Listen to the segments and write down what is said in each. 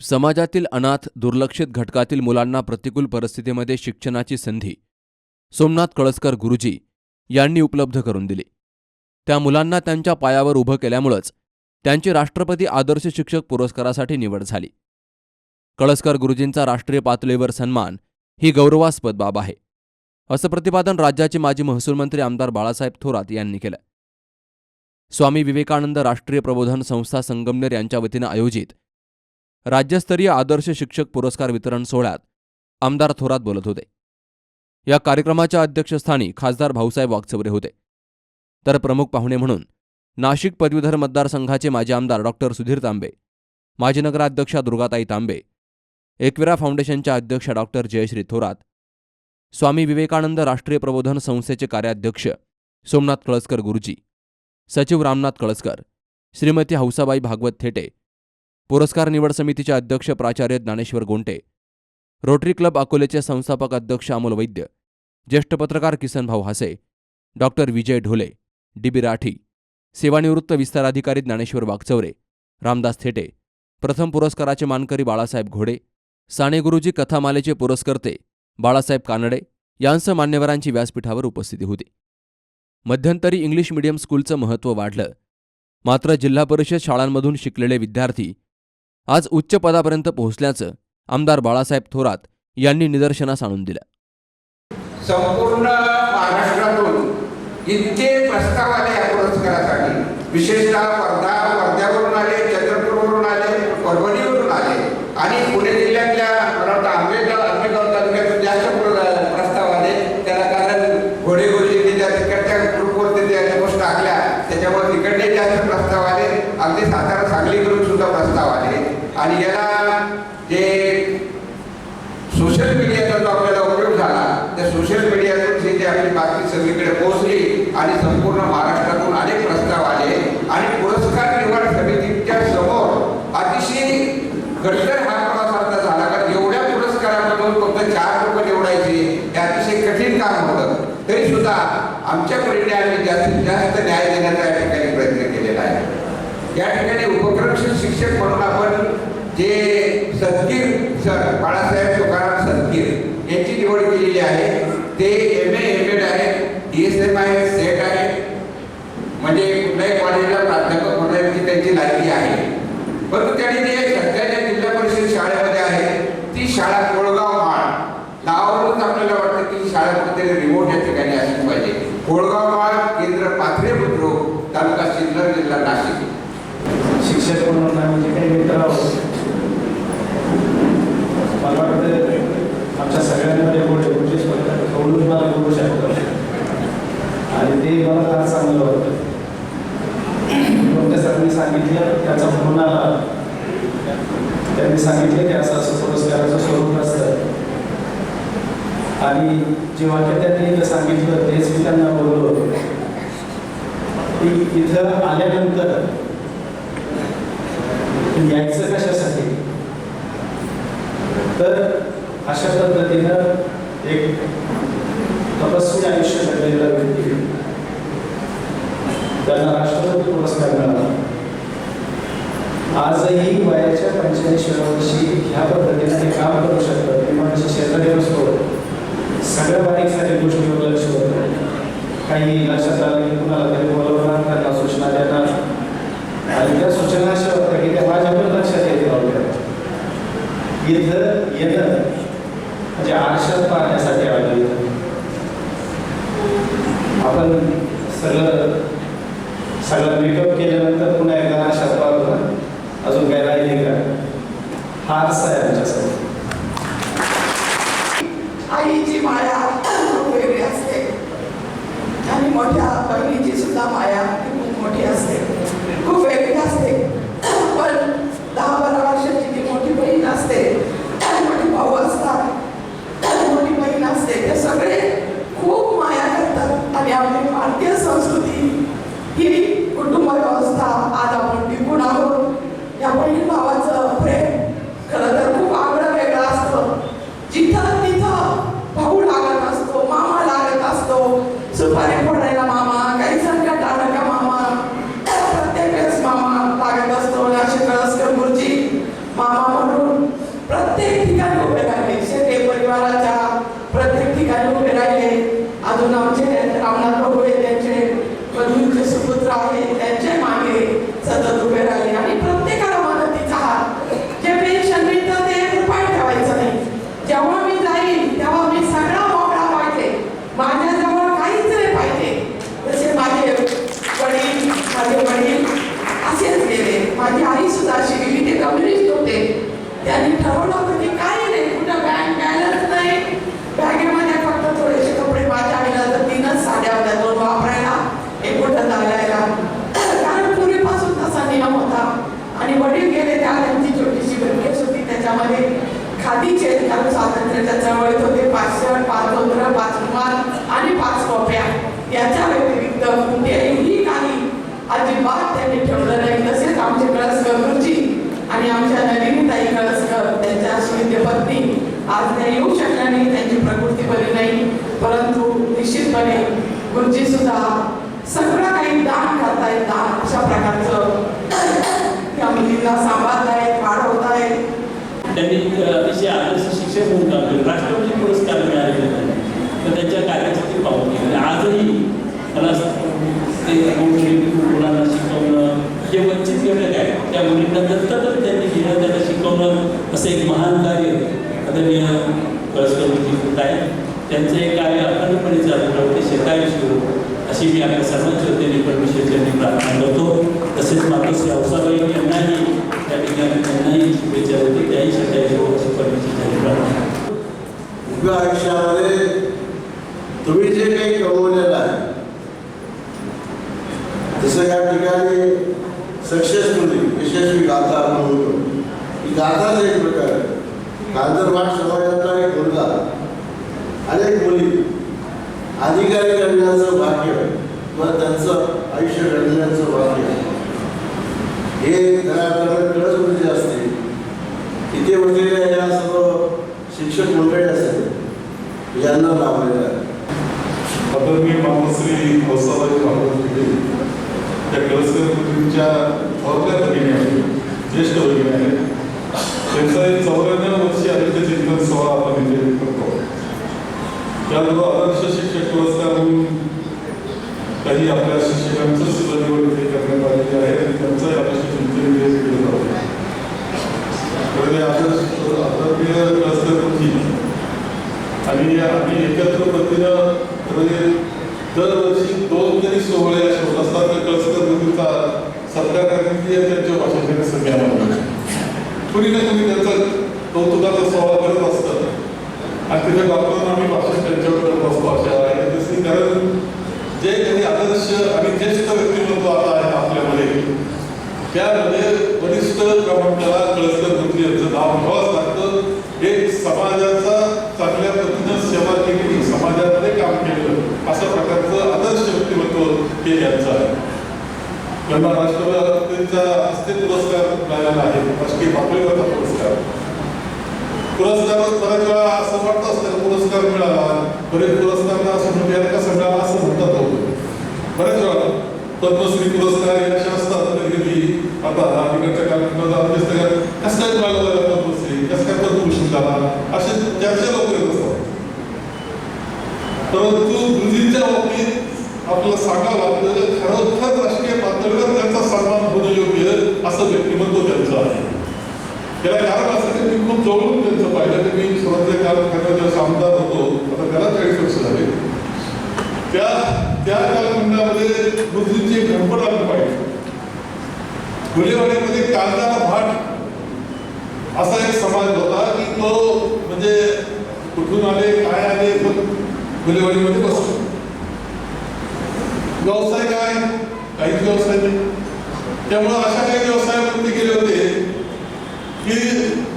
समाजातील अनाथ दुर्लक्षित घटकातील मुलांना प्रतिकूल परिस्थितीमध्ये शिक्षणाची संधी सोमनाथ कळसकर गुरुजी यांनी उपलब्ध करून दिली. त्या मुलांना त्यांच्या पायावर उभं केल्यामुळंच त्यांची राष्ट्रपती आदर्श शिक्षक पुरस्कारासाठी निवड झाली. कळसकर गुरुजींचा राष्ट्रीय पातळीवर सन्मान ही गौरवास्पद बाब आहे असं प्रतिपादन राज्याचे माजी महसूल मंत्री आमदार बाळासाहेब थोरात यांनी केलं. स्वामी विवेकानंद राष्ट्रीय प्रबोधन संस्था संगमनेर यांच्या वतीनं आयोजित राज्यस्तरीय आदर्श शिक्षक पुरस्कार वितरण सोहळ्यात आमदार थोरात बोलत होते. या कार्यक्रमाच्या अध्यक्षस्थानी खासदार भाऊसाहेब वागचौरे होते. तर प्रमुख पाहुणे म्हणून नाशिक पदवीधर मतदारसंघाचे माजी आमदार डॉक्टर सुधीर तांबे माजी नगराध्यक्षा दुर्गाताई तांबे एकविरा फाउंडेशनच्या अध्यक्ष डॉक्टर जयश्री थोरात स्वामी विवेकानंद राष्ट्रीय प्रबोधन संस्थेचे कार्याध्यक्ष सोमनाथ कळसकर गुरुजी सचिव रामनाथ कळसकर श्रीमती हौसाबाई भागवत थेटे पुरस्कार निवड समितीचे अध्यक्ष प्राचार्य ज्ञानेश्वर गोंटे रोटरी क्लब अकोलेचे संस्थापक अध्यक्ष अमोल वैद्य ज्येष्ठ पत्रकार Kisanbhau Hase doctor Vijay Dhole D B Rathi सेवानिवृत्त विस्ताराधिकारी ज्ञानेश्वर वागचौरे रामदास थेटे प्रथम पुरस्काराचे मानकरी बाळासाहेब घोडे साने गुरुजी कथामालेचे पुरस्कर्ते बाळासाहेब कानडे यांसह मान्यवरांची व्यासपीठावर उपस्थिती होती. मध्यंतरी इंग्लिश मीडियम स्कूलचं महत्त्व वाढलं मात्र जिल्हा परिषद शाळांमधून शिकलेले विद्यार्थी आज उच्च पदापर्यंत पोहोचल्याचं आमदार बाळासाहेब थोरात यांनी निदर्शनास आणून दिलं. संपूर्ण महाराष्ट्रातून इतके प्रस्ताव आले या पुरस्कारासाठी विशेषतः वर्धा वर्ध्यावरून आले चंद्रपूरवरून आले परभणीवरून आले आणि पुणे जिल्ह्यातल्या मला आंबेगाव आंबेगाव तालुक्यातून जास्त प्रस्ताव आले त्याला कारण घोडे गुरुजींनी त्या तिकडच्या ग्रुपवरती त्या गोष्ट टाकल्या त्याच्यामुळे तिकडले जास्त प्रस्ताव आले अगदी सातारा सांगली करून सुद्धा प्रस्ताव आले. आणि याला जे सोशल मीडियाचा जो आपल्याला उपयोग झाला त्या सोशल मीडियातून जी जी आपली बातमी सगळीकडे पोहोचली आणि संपूर्ण महाराष्ट्रातून अनेक प्रस्ताव आले आणि पुरस्कार निवड समितीच्या समोर अतिशय गडकर हा प्रवासार्थ आता झाला. कारण एवढ्या पुरस्कारामधून फक्त चार लोक निवडायचे हे अतिशय कठीण काम होतं. तरी सुद्धा आमच्या परीने आम्ही जास्तीत जास्त न्याय देण्याचा या ठिकाणी प्रयत्न केलेला आहे. या ठिकाणी उपक्रमशील शिक्षक म्हणून आपण जे सदगीर सर बाळासाहेब तुकाराम सदगीर यांची निवड केलेली आहे ते एम ए एम एड आहे डी एस एम आहे सेट आहे. म्हणजे कुठल्याही कॉलेजला प्राध्यापक होण्याची त्यांची लायकी आहे. परंतु त्यांनी जे सध्याच्या जिल्हा परिषद शाळेमध्ये आहे ती शाळा कोळगाव माळ नावावरूनच आपल्याला वाटतं की शाळा कुठेतरी रिमोट या ठिकाणी असली पाहिजे. कोळगाव माळ केंद्र पाथरे बुद्रुक तालुका सिन्नर जिल्हा नाशिक. शिक्षक म्हणून म्हणजे काही मित्र आहोत मला वाटतं आमच्या सगळ्यांमध्ये पुढे म्हणजे स्वतः कौलून मला बोलू शकतो आणि ते मला फार चांगलं होतं कोणत्या सरांनी सांगितलं त्याचा फोन आला. त्यांनी सांगितलं की असं असं पुरस्काराचं स्वरूप असतं. आणि जे वाक्य त्यांनी इथं सांगितलं तेच मी त्यांना बोललो. की इथं आल्यानंतर यायचं कशासाठी? तर अशा पद्धतीनं एक तपस्वी आयुष्य घडलेला व्यक्ती त्यांना राष्ट्रपती पुरस्कार मिळाला. आजही वयाच्या पंच्याऐंशी वर्षी ह्या पद्धतीने ते काम करू शकतात. किंवा शेजारी असतो सगळ्या बारीक साऱ्या गोष्टीवर लक्ष होतं. काही लक्षात आलं की कुणाला तरी बोलवलं त्यांना सूचना देणार आणि त्या सूचना अशा होत्या की त्या माझ्या पण लक्षात येते नव्हत्या इथं येणं म्हणजे आरशात पाहण्यासाठी आलं इथं आपण सगळं सगळं मेकअप केल्यानंतर पुन्हा एकदा आरशात पाहतो ना अजून काय राहिले का हा आरसा आहे आमच्यासाठी आईची माया खूप वेगळी असते आणि मोठ्या बहिणीची सुद्धा माया ही खूप मोठी असते खूप वेगळी असते पण दहा बारा वर्षाची ती भावाचं प्रेम खरं तर खूप आगळं वेगळं असतं जिथं तिथं भाऊ लागत असतो मामा लागत असतो सुपारी फोडायला मामा काही संकट आलं का मामा प्रत्येक वेळेस मामा लागत असतो असे कळसकर गुरुजी मामा म्हणून प्रत्येक ठिकाणी उभे राहिले शेते परिवाराच्या प्रत्येक ठिकाणी उभे राहिले अजून आमचे रामनाथ भाऊ आहे त्यांचे बंधूंचे सुपुत्र आहेत त्यांच्या मागे सतत उभे राहिले आणि प्रत्येकाला मदतीचा हात जे पेन्शन मिळतं ते एक रुपया ठेवायचं नाही जेव्हा मी जाईल तेव्हा मी सगळा मोकळा पाहिजे माझ्याजवळ काहीच नाही पाहिजे तसे माझे वडील माझे वडील असेच गेले माझी आई सुद्धा अशी गेली ते कम्युनिस्ट होते त्यांनी ठरवलं होतं की काही नाही कुठं बँक बॅलन्स नाही बॅगेमध्ये फक्त थोडेसे कपडे माझ्या आईला तर तीनच साड्या होत्या दोन वापरायला एक कुठं चालायला कारण पूर्वीपासून तसा नियम होता आणि वडील गेले त्या त्यांची छोटीशी ब्रिकेस होती त्याच्यामध्ये खादीचे कारण स्वातंत्र्याच्या चळवळीत होते पाच पाच धोत्र पाच रुमाल आणि पाच कॉप्या याच्या व्यतिरिक्त कुठेही काही अजिबात त्यांनी ठेवलं नाही. तसेच आमचे कळसकर गुरुजी आणि आमच्या नलिनीताई कळसकर त्यांच्या सुविद्य पत्नी आज त्या येऊ शकल्या नाही त्यांची प्रकृती बरी नाही. परंतु निश्चितपणे गुरुजी सुद्धा सगळं काही दान करतायत दान अशा प्रकारचं त्या मुलीला सांभाळतायत वाढवतायत. त्यांनी अतिशय शिक्षक म्हणून काम केलं राष्ट्रपती पुरस्कार मिळालेले तर त्यांच्या कार्यासाठी पाहून केली आजही मला असं ते मुलांना शिकवणं जे वंचित घटक आहे त्या मुलींना दत्तकच त्यांनी घेणं त्यांना शिकवणं असं एक महान कार्य आदरणीय कळसकर होत आहे त्यांचं हे कार्य अखंडपणे चालू राहते ते अशी मी आपल्या सर्वांची वतीने परमेश्वरच्यांनी प्रार्थना करतो तसेच मातोश्री औसाबाई यांनाही त्या ठिकाणी त्यांनाही शुभेच्छा देतो त्याही शेतायुष्य अशी परमेश्वरच्यांनी प्रार्थना करतो. उभ्या आयुष्यामध्ये तुम्ही जे काही कमवलेलं आहे जसं या ठिकाणी सक्सेसफुली यशस्वी गाथा आपण म्हणतो ही गाथाच एक प्रकार आहे कांदरवाड समाजातला एक मुलगा अनेक मुली अधिकारी भाग्य किंवा त्यांचं आयुष्य घडण्याचं भाग्य. हे घराकडे कळत म्हणजे असते. इथे बसलेल्या या सर्व शिक्षक मंडळी असेल यांना लाभलेलं आहे आदरणीय मामश्री हौसाबाई भागवत तिथे त्या कळसकर कुटुंबच्या थोरल्या भगिनी आहेत ज्येष्ठ भगिनी आहेत. त्यांचा एक चौऱ्याण्णव वर्षी आरोग्य चिंतन सोहळा आपण इथे करतो त्याबरोबर आदर्श शिक्षक पुरस्कार म्हणून काही आपल्या शिक्षकांचं सुद्धा निवड इथे करण्यात आलेली आहे आणि त्यांचं आदर्श चिंतन इथे केलं जातं तर ते आदर्श आदरणीय कळसकर मुली आणि आम्ही एकत्र पद्धतीनं म्हणजे दरवर्षी दोन तरी सोहळे असे होत असतात तर कळसकर नदीचा सत्कार करण्याची आहे त्यांच्या भाषेच्या सगळ्यांना कुणी ना कुणी त्यांचा कौतुकाचा स्वभाव करत असतं आणि तिथे डॉक्टर आम्ही भाषण त्यांच्यावर करत असतो अशा आहे कारण जे काही आदर्श आणि ज्येष्ठ व्यक्तिमत्व आता आहे आपल्यामध्ये त्यामध्ये वरिष्ठ क्रमांकाला कळसकर मंत्री यांचं नाव घ्यावंच लागतं एक समाजाचा चांगल्या पद्धतीनं सेवा केलेली समाजामध्ये काम केलं अशा प्रकारचं आदर्श व्यक्तिमत्व हे यांचं आहे त्यांना राष्ट्रपतींचा हस्ते पुरस्कार मिळालेला आहे राष्ट्रीय पातळीवरचा पुरस्कार. पुरस्कार बऱ्याच वेळा असं वाटत असतं पुरस्कार मिळाला बरेच पुरस्कार असं म्हणजे यार मिळाला असं म्हणतात बऱ्याच वेळा पद्मश्री पुरस्कार असे असतात कधी कधी आता अलीकडच्या कार्यक्रमात अभ्यास करा कसं काय मिळालं पद्मश्री कसं काय पद्मभूषण झाला असे चर्चा लोक येत असतात परंतु गुरुजींच्या बाबतीत आपल्याला सांगावं लागतं खरोखर राष्ट्रीय पातळीवर त्यांचा सन्मान होणं योग्य असं व्यक्तिमत्व त्यांचं आहे त्याला कारण असं की मी खूप जवळून त्यांचं पाहिलं की मी स्वतंत्र कालखंडाचा आमदार होतो आता त्याला चाळीस वर्ष झाले त्या त्या कालखंडामध्ये मृत्यूची एक आली पाहिजे गुलेवाडीमध्ये कांदा भाट असा एक समाज होता की तो म्हणजे कुठून आले काय आले पण गुलेवाडीमध्ये बसतो. व्यवसाय काय? काहीच व्यवसाय नाही. त्यामुळे अशा काही व्यवसायमध्ये केले होते की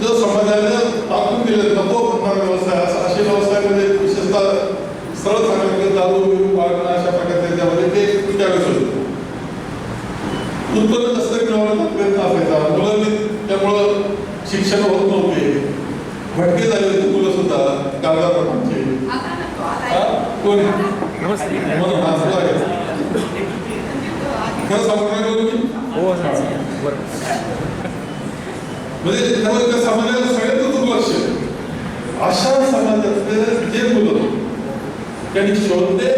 जो समाजाने टाकून दिले नको करणारा व्यवसाय असा असे व्यवसायामध्ये म्हणजे विशेषतः सरळ सांगितलं दारू बिरू पाळणं अशा प्रकारचे त्याच्यामध्ये ते त्यावेळेस होते उत्पन्न कसं मिळवण्याचा प्रयत्न असायचा मुलांनी त्या त्यामुळं शिक्षण होत नव्हते. भटके झाले होते मुलं सुद्धा कागदाप्रमाणचे हा? कोण? म्हणून हा आहे. खरं बोलू मी? म्हणजे त्या समाजाला सगळ्यांचं दुर्लक्ष. अशा समाजातले जे मुलं त्यांनी शोधले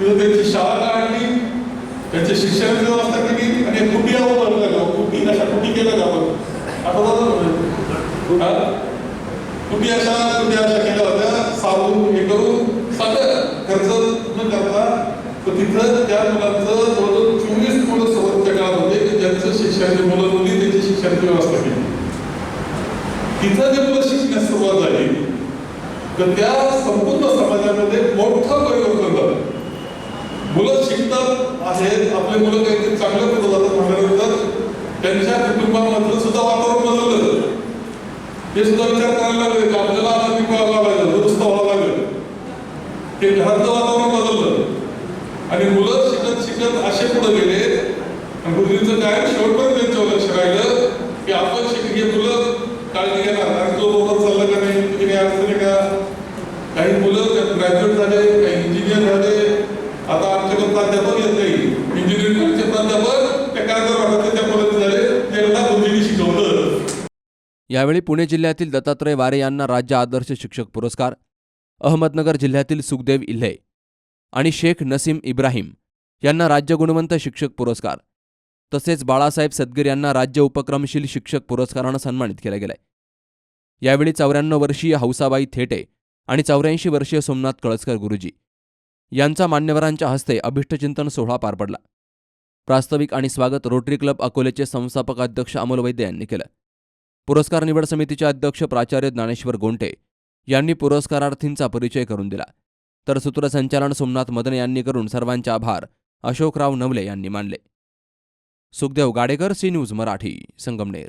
तिथं त्यांची शाळा काढली त्यांचे शिक्षणाची व्यवस्था केली आणि कुटी बनवलं गाव कुटी अशा कुटी केल्या गावात आता हा? कुटी अशा कुटी अशा केल्या होत्या? सारून हे करून सगळं खर्च न करता तर तिथं त्या मुलांचं जवळजवळ चोवीस मुलं सोबतच्या काळात होते की ज्यांचं शिक्षणाची मुलं मुली त्यांची शिक्षणाची व्यवस्था केली. तिथं जे मुलं शिकण्यास सुरुवात झाली तर त्या संपूर्ण समाजामध्ये मोठं परिवर्तन झालं. मुलं शिकतात आहेत. आपले मुलं काहीतरी चांगलं करत जातात म्हटल्यानंतर त्यांच्या कुटुंबामधलं सुद्धा वातावरण बदललं ते सुद्धा विचार करायला लागले आपल्याला आधुनिक व्हावं लागलं दुरुस्त व्हावं लागलं. ते घराचं वातावरण बदललं. आणि मुलं शिकत शिकत असे पुढे गेले. आणि गुरुजींचं काय शेवटपर्यंत त्यांच्यावर लक्ष राहिलं की आपण शिकले मुलं काळजी घेणार आणि तो बरोबर चालला का नाही किती नाही अडचणी का? काही मुलं ग्रॅज्युएट झाले काही इंजिनियर झाले. आता आमच्याकडे प्राध्यापक येते नाही इंजिनिअरिंगचे प्राध्यापक त्या कागदावर वाटायचे त्या कॉलेज झाले त्यांना गुरुजींनी शिकवलं यावेळी पुणे जिल्ह्यातील दत्तात्रय वारे यांना राज्य आदर्श शिक्षक पुरस्कार अहमदनगर जिल्ह्यातील सुखदेव इल्हे आणि शेख नसीम इब्राहिम यांना राज्य गुणवंत शिक्षक पुरस्कार तसेच बाळासाहेब सदगीर यांना राज्य उपक्रमशील शिक्षक पुरस्कारानं सन्मानित केलं गेलंय यावेळी चौऱ्याण्णव वर्षीय हौसाबाई थेटे आणि चौऱ्याऐंशी वर्षीय सोमनाथ कळसकर गुरुजी यांचा मान्यवरांच्या हस्ते अभिष्टचिंतन सोहळा पार पडला. प्रास्ताविक आणि स्वागत रोटरी क्लब अकोलेचे संस्थापक अध्यक्ष अमोल वैद्य यांनी केलं. पुरस्कार निवड समितीचे अध्यक्ष प्राचार्य ज्ञानेश्वर गोंटे यांनी पुरस्कारार्थींचा परिचय करून दिला. तर सूत्रसंचालन सोमनाथ मदन यांनी करून सर्वांचे आभार अशोकराव नवले यांनी मानले. Sukhdev Gadekar C news Marathi Sangamner.